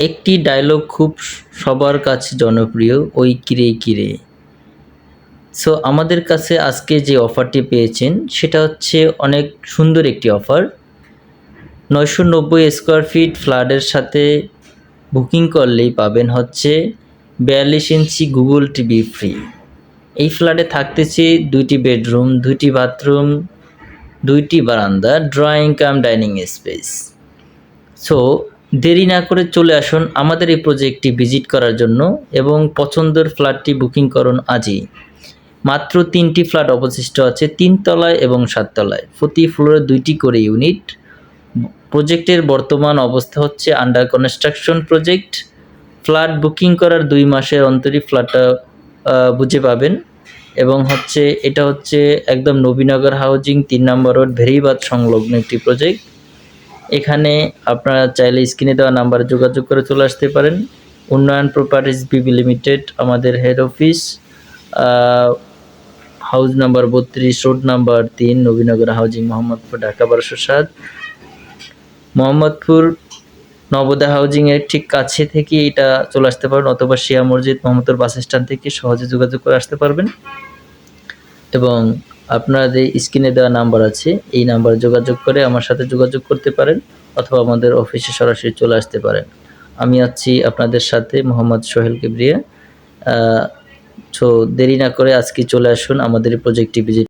একটি ডায়লগ খুব সবার কাছে জনপ্রিয়, ওই কিরে কিরে। সো আমাদের কাছে আজকে যে অফারটি পেয়েছেন, সেটা হচ্ছে অনেক সুন্দর একটি অফার নয়শো নব্বই স্কোয়ার ফিট ফ্ল্যাটের সাথে বুকিং করলেই পাবেন হচ্ছে বিয়াল্লিশ ইঞ্চি গুগল টিভি ফ্রি এই ফ্ল্যাটে থাকতেছে দুইটি বেডরুম দুইটি বাথরুম দুইটি বারান্দা drawing cum dining space so দেরি না করে চলে আসুন আমাদের এই প্রজেক্টটি ভিজিট করার জন্য এবং পছন্দের ফ্ল্যাটটি বুকিং করুন আজই। মাত্র তিনটি ফ্ল্যাট অবশিষ্ট আছে, তিনতলায় এবং সাততলায়। প্রতি ফ্লোরে দুইটি করে ইউনিট। প্রজেক্টের বর্তমান অবস্থা হচ্ছে under construction project flat booking করার দুই মাসের অন্তরই ফ্ল্যাটটা বুঝে পাবেন। এবং হচ্ছে, এটা হচ্ছে একদম নবীনগর হাউজিং, তিন নম্বর রোড, ভেরিবাদ সংলগ্ন একটি প্রজেক্ট এখানে আপনারা চাইলে স্ক্রিনে দেওয়া নাম্বারে যোগাযোগ করে চলে আসতে পারেন। উন্নয়ন প্রপার্টিজ বিবি লিমিটেড, আমাদের হেড অফিস হাউস নাম্বার বত্রিশ রোড নাম্বার তিন, নবীনগর হাউজিং মোহাম্মদপুর, ঢাকা বারোশো সাত। মোহাম্মদপুর নবদা হাউজিং এর ঠিক কাছে থেকে এটা চলে আসতে পারেন, অথবা শিয়া মসজিদ, মোহাম্মদপুর বাস স্ট্যান্ড থেকে সহজে যোগাযোগ করে আসতে পারবেন। এবং আপনাদের স্ক্রিনে দেওয়া নাম্বার আছে, এই নাম্বার যোগাযোগ করে আমার সাথে যোগাযোগ করতে পারেন অথবা আমাদের অফিসে সরাসরি চলে আসতে পারেন। আমি আছি আপনাদের সাথে মোহাম্মদ সোহেল কিবরিয়া। তো দেরি না করে আজকে চলে আসুন আমাদের প্রজেক্টটি ভিজিট